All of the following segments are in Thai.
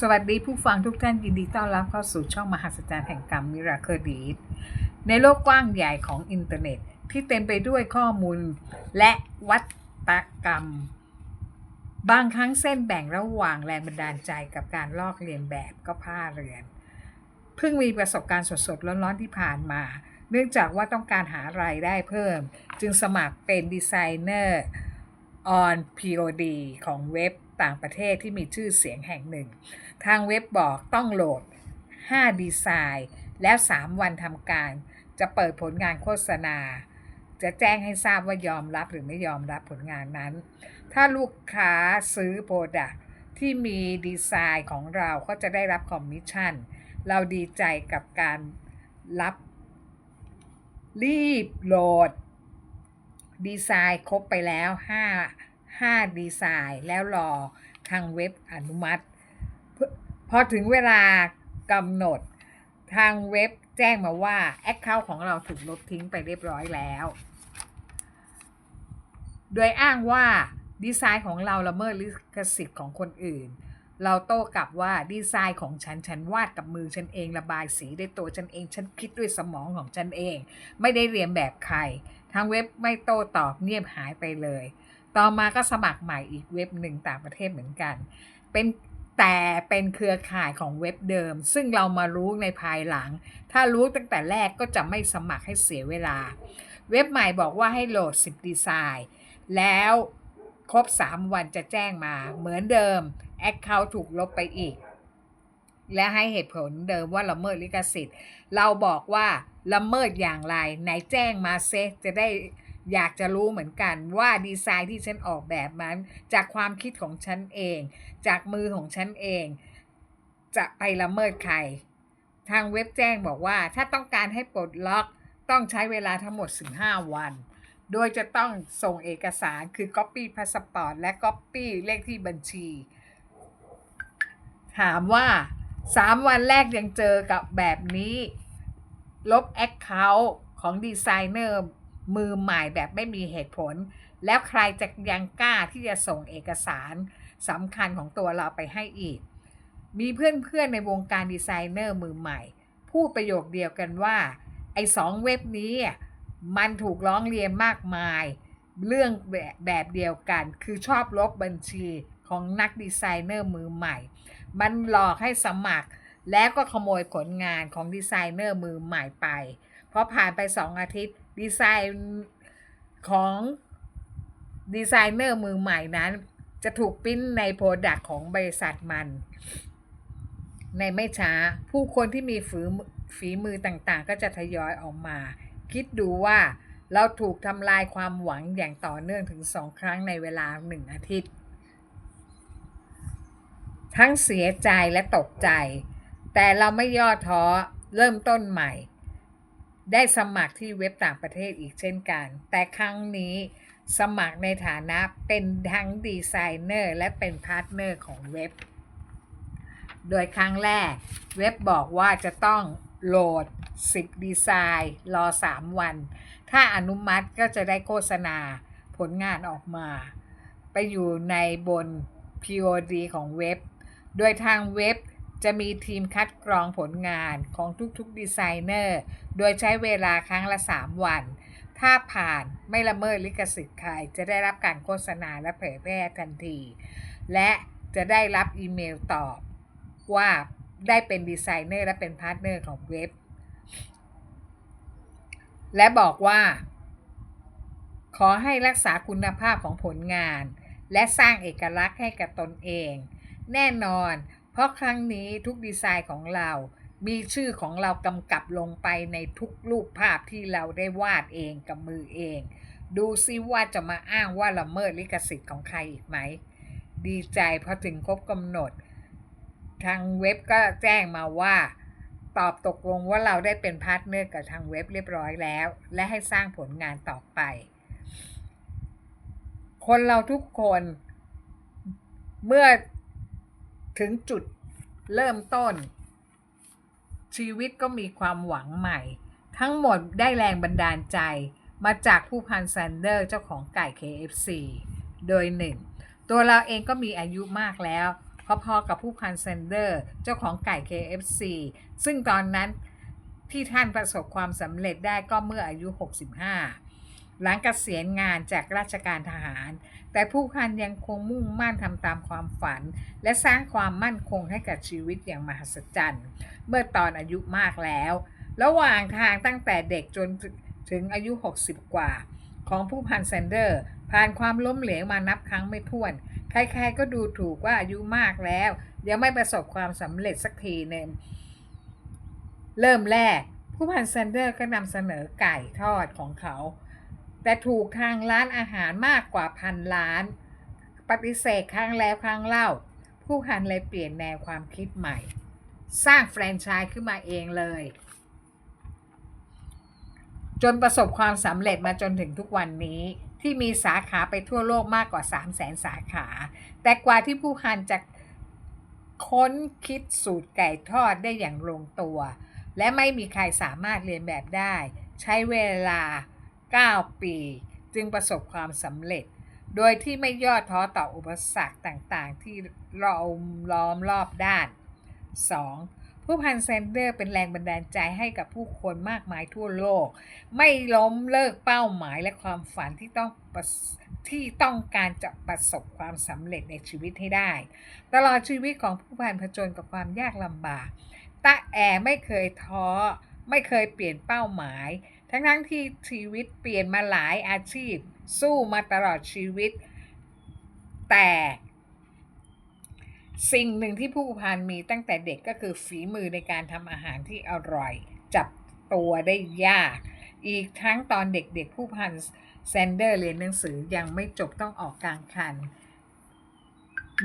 สวัสดีผู้ฟังทุกท่านยินดีต้อนรับเข้าสู่ช่องมหัศจรรย์แห่งกรรมมิราเคิลดีในโลกกว้างใหญ่ของอินเทอร์เน็ตที่เต็มไปด้วยข้อมูลและวัตกรรม บางครั้งเส้นแบ่งระหว่างแรงบันดาลใจกับการลอกเลียนแบบก็พลาเรือน เพิ่งมีประสบการณ์สดๆร้อนๆที่ผ่านมา เนื่องจากว่าต้องการหารายได้เพิ่ม จึงสมัครเป็นดีไซเนอร์ on POD ของเว็บ ต่างประเทศที่มีชื่อเสียงแห่งหนึ่ง ทางเว็บบอกต้องโหลด 5 ดีไซน์ แล้ว 3 วันทำการ จะเปิดผลงานโฆษณา จะแจ้งให้ทราบว่ายอมรับหรือไม่ยอมรับผลงานนั้น ถ้าลูกค้าซื้อโปรดักที่มีดีไซน์ของเราก็จะได้รับคอมมิชชั่น เราดีใจกับการรับรีบโหลด ดีไซน์ครบไปแล้ว 5 5 ดีไซน์แล้วรอทางเว็บอนุมัติ พอถึงเวลากำหนดทางเว็บแจ้งมาว่า Account ของเราถูกลบทิ้งไปเรียบร้อยแล้ว โดยอ้างว่าดีไซน์ของเราละเมิดลิขสิทธิ์ของคนอื่น เราโต้กลับว่าดีไซน์ของฉัน ฉันวาดกับมือฉันเองระบายสีด้วยตัวฉันเอง ฉันคิดด้วยสมองของฉันเอง ไม่ได้เรียนแบบใคร ทางเว็บไม่โต้ตอบเงียบหายไปเลย ต่อมาก็สมัครใหม่อีกเว็บหนึ่งต่างประเทศเหมือนกัน เป็นแต่เป็นเครือข่ายของเว็บเดิม ซึ่งเรามารู้ในภายหลัง ถ้ารู้ตั้งแต่แรกก็จะไม่สมัครให้เสียเวลา เว็บใหม่บอกว่าให้โหลด 10 ดีไซน์ แล้วครบ 3 วันจะแจ้งมาเหมือนเดิม Account ถูกลบไปอีก และให้เหตุผลเดิมว่าละเมิดลิขสิทธิ์ เราบอกว่าละเมิดอย่างไรไหนแจ้งมาเซจะได้ อยากจะรู้เหมือนกันว่าดีไซน์ที่ฉันออกแบบนั้นจากความคิดของฉันเอง จากมือของฉันเอง จะไปละเมิดใคร ทางเว็บแจ้งบอกว่าถ้าต้องการให้ปลดล็อกต้องใช้เวลาทั้งหมด 15 วัน โดยจะต้องส่งเอกสารคือ Copy Passport และ Copy เลขที่บัญชี ถามว่า 3 วันแรกยังเจอกับแบบนี้ ลบ Account ของดีไซเนอร์ มือใหม่แบบไม่มีเหตุผล แล้วใครจะยังกล้าที่จะส่งเอกสารสำคัญของตัวเราไปให้อีก มีเพื่อนๆในวงการดีไซเนอร์มือใหม่ พูดประโยคเดียวกันว่า ไอ้สองเว็บนี้มันถูกร้องเรียนมากมาย เรื่องแบบแบบเดียวกัน คือชอบลบบัญชีของนักดีไซเนอร์มือใหม่ มันหลอกให้สมัคร แล้วก็ขโมยผลงานของดีไซเนอร์มือใหม่ไป เพอผ่านไป2อาทิตย์ ดีไซน์ของดีไซเนอร์มือใหม่นั้น จะถูกปิ้นในโปรดักต์ของบริษัทมัน ในไม่ช้าผู้คนที่มีฝีมือฝีมือต่างๆ ก็จะทยอยออกมา คิดดูว่าเราถูกทำลายความหวังอย่างต่อเนื่องถึงสองครั้งในเวลาหนึ่งอาทิตย์ ทั้งเสียใจและตกใจ แต่เราไม่ย่อท้อเริ่มต้นใหม่ ได้สมัครที่เว็บต่างประเทศอีกเช่นกัน แต่ครั้งนี้สมัครในฐานะเป็นทั้งดีไซเนอร์และเป็นพาร์ทเนอร์ของเว็บ โดยครั้งแรกเว็บบอกว่าจะต้องโหลด 10 ดีไซน์ รอ 3 วัน ถ้าอนุมัติก็จะได้โฆษณาผลงานออกมา ไปอยู่ในบน POD ของเว็บ โดยทางเว็บ จะมีทีมคัดกรองผลงานของทุกๆดีไซเนอร์ โดยใช้เวลาครั้งละ 3 วัน ถ้าผ่านไม่ละเมิดลิขสิทธิ์ใคร จะได้รับการโฆษณาและเผยแพร่ทันที และจะได้รับอีเมลตอบว่าได้เป็นดีไซเนอร์และเป็นพาร์ทเนอร์ของเว็บ และบอกว่า ขอให้รักษาคุณภาพของผลงาน และสร้างเอกลักษณ์ให้กับตนเอง แน่นอน เพราะครั้งนี้ทุกดีไซน์ของเรา มีชื่อของเรากำกับลงไปในทุกรูปภาพที่เราได้วาดเองกับมือเอง ดูซิว่าจะมาอ้างว่าละเมิดลิขสิทธิ์ของใครอีกไหม ดีใจพอถึงครบกำหนด ทางเว็บก็แจ้งมาว่าตอบตกลงว่าเราได้เป็นพาร์ทเนอร์กับทางเว็บเรียบร้อยแล้ว และให้สร้างผลงานต่อไป คนเราทุกคน เมื่อ ถึงจุดเริ่มต้น ชีวิตก็มีความหวังใหม่ ทั้งหมดได้แรงบันดาลใจมาจากผู้พันแซนเดอร์เจ้าของไก่ KFC โดยหนึ่งตัวเราเองก็มีอายุมากแล้วพอๆกับผู้พันแซนเดอร์เจ้าของไก่ KFC ซึ่งตอนนั้นที่ท่านประสบความสำเร็จได้ก็เมื่ออายุ 65 หลังเกษียณงานจากราชการทหาร แต่ผู้พันยังคงมุ่งมั่นทำตามความฝัน และสร้างความมั่นคงให้กับชีวิตอย่างมหัศจรรย์ เมื่อตอนอายุมากแล้ว ระหว่างทางตั้งแต่เด็กจนถึงอายุ 60 กว่า ของผู้พันแซนเดอร์ ผ่านความล้มเหลวมานับครั้งไม่ถ้วน ใครๆก็ดูถูกว่าอายุมากแล้ว ยังไม่ประสบความสำเร็จสักทีหนึ่งเริ่มแรกผู้พันแซนเดอร์ก็นำเสนอไก่ทอดของเขา แต่ถูกทางร้านอาหารมากกว่าพันล้าน ปฏิเสธครั้งแล้วครั้งเล่า ผู้พันเลยเปลี่ยนแนวความคิดใหม่ สร้างแฟรนไชส์ขึ้นมาเองเลย จนประสบความสำเร็จมาจนถึงทุกวันนี้ที่มีสาขาไปทั่วโลกมากกว่า 3 0 0แสนสาขา แต่กว่าที่ผู้พันจะค้นคิดสูตรไก่ทอดได้อย่างลงตัว และไม่มีใครสามารถเรียนแบบได้ ใช้เวลา 9 ปี จึงประสบความสำเร็จ โดยที่ไม่ย่อท้อต่ออุปสรรคต่างๆ ที่เราล้อมรอบด้าน 2. ผู้พันเซนเดอร์เป็นแรงบันดาลใจให้กับผู้คนมากมายทั่วโลก ไม่ล้มเลิกเป้าหมายและความฝันที่ต้องที่ต้องการจะประสบความสำเร็จในชีวิตให้ได้ ตลอดชีวิตของผู้พันผจญกับความยากลำบากตาแอไม่เคยท้อ ไม่เคยเปลี่ยนเป้าหมาย ทั้งทั้งๆที่ชีวิตเปลี่ยนมาหลายอาชีพ สู้มาตลอดชีวิต แต่สิ่งหนึ่งที่ผู้พันมีตั้งแต่เด็กก็คือฝีมือในการทำอาหารที่อร่อย จับตัวได้ยาก อีกทั้งตอนเด็กๆผู้พันแซนเดอร์เรียนหนังสือยังไม่จบต้องออกกลางคัน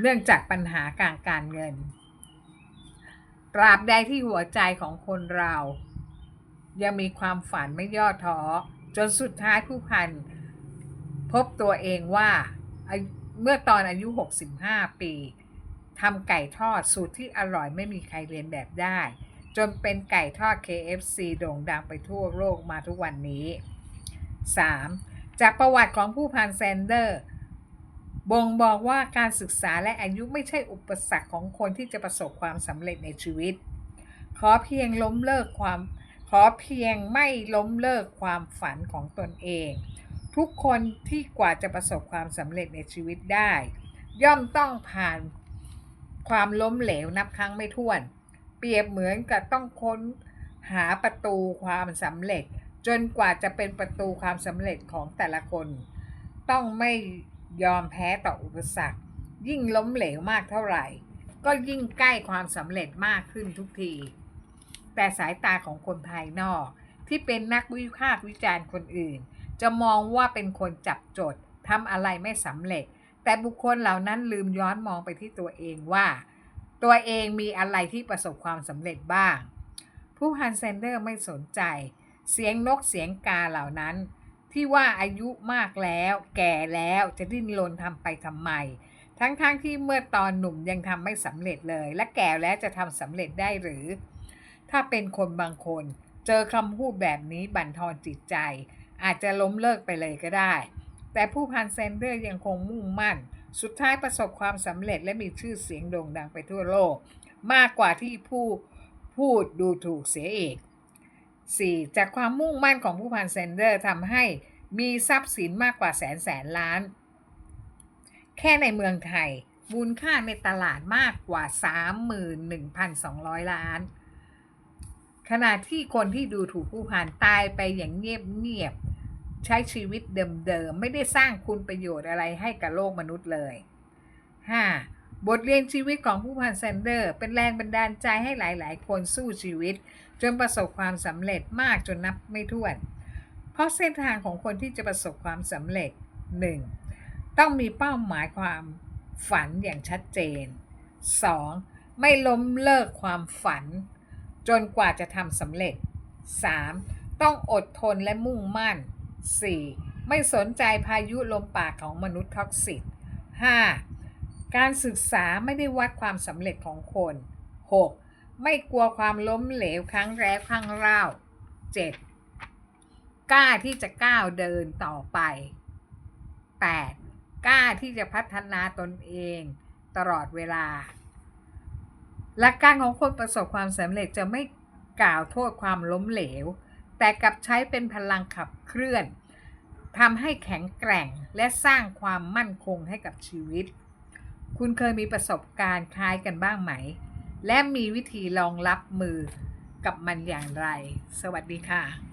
เนื่องจากปัญหาการการเงินตราบใดที่หัวใจของคนเรา ยังมีความฝันไม่ย่อท้อจนสุดท้ายผู้พันพบตัวเองว่าเมื่อตอนอายุ 65 ปีทำไก่ทอดสูตรที่อร่อยไม่มีใครเรียนแบบได้ จนเป็นไก่ทอด KFC โด่งดังไปทั่วโลกมาทุกวันนี้ 3. จากประวัติของผู้พันแซนเดอร์ บ่งบอกว่าการศึกษาและอายุไม่ใช่อุปสรรคของคนที่จะประสบความสำเร็จในชีวิต ขอเพียงล้มเลิกความ ขอเพียงไม่ล้มเลิกความฝันของตนเอง ทุกคนที่กว่าจะประสบความสำเร็จในชีวิตได้ ย่อมต้องผ่านความล้มเหลวนับครั้งไม่ถ้วน เปรียบเหมือนกับต้องค้นหาประตูความสำเร็จ จนกว่าจะเป็นประตูความสำเร็จของแต่ละคน ต้องไม่ยอมแพ้ต่ออุปสรรค ยิ่งล้มเหลวมากเท่าไหร่ ก็ยิ่งใกล้ความสำเร็จมากขึ้นทุกที แต่สายตาของคนภายนอก ที่เป็นนักวิพากษ์วิจารณ์คนอื่น จะมองว่าเป็นคนจับจดทำอะไรไม่สำเร็จ แต่บุคคลเหล่านั้นลืมย้อนมองไปที่ตัวเองว่า ตัวเองมีอะไรที่ประสบความสำเร็จบ้าง ผู้พันเซนเดอร์ไม่สนใจ เสียงนกเสียงกาเหล่านั้น ที่ว่าอายุมากแล้ว แก่แล้วจะดิ้นรนทำไปทำไมทั้งๆทที่เมื่อตอนหนุ่มยังทำไม่สำเร็จเลย และแก่แล้วจะทำสำเร็จได้หรือ ถ้าเป็นคนบางคน เจอคำพูดแบบนี้บั่นทอนจิตใจ อาจจะล้มเลิกไปเลยก็ได้ แต่ผู้พันเซนเดอร์ยังคงมุ่งมั่น สุดท้ายประสบความสำเร็จและมีชื่อเสียงโด่งดังไปทั่วโลก มากกว่าที่ผู้พูดดูถูกเสียอีก 4. จากความมุ่งมั่นของผู้พันเซนเดอร์ทำให้มีทรัพย์สินมากกว่าแสนแสนล้าน แค่ในเมืองไทย มูลค่าในตลาดมากกว่า 31,200 ล้าน ขณะที่คนที่ดูถูกผู้พันตายไปอย่างเงียบๆใช้ชีวิตเดิมๆไม่ได้สร้างคุณประโยชน์อะไรให้กับโลกมนุษย์เลย 5. บทเรียนชีวิตของผู้พันแซนเดอร์ เป็นแรงบันดาลใจให้หลายๆ คนสู้ชีวิต จนประสบความสำเร็จมากจนนับไม่ถ้วน เพราะเส้นทางของคนที่จะประสบความสำเร็จ 1. ต้องมีเป้าหมายความฝันอย่างชัดเจน 2. ไม่ล้มเลิกความฝัน จนกว่าจะทำสำเร็จ 3. ต้องอดทนและมุ่งมั่น 4. ไม่สนใจพายุลมปากของมนุษย์ท็อกซิก 5. การศึกษาไม่ได้วัดความสำเร็จของคน 6. ไม่กลัวความล้มเหลวครั้งแรกครั้งเล่า 7. กล้าที่จะก้าวเดินต่อไป 8. กล้าที่จะพัฒนาตนเองตลอดเวลา หลักการของคนประสบความสำเร็จจะไม่กล่าวโทษความล้มเหลว แต่กลับใช้เป็นพลังขับเคลื่อนทำให้แข็งแกร่งและสร้างความมั่นคงให้กับชีวิต คุณเคยมีประสบการณ์คล้ายกันบ้างไหม และมีวิธีรองรับมือกับมันอย่างไร สวัสดีค่ะ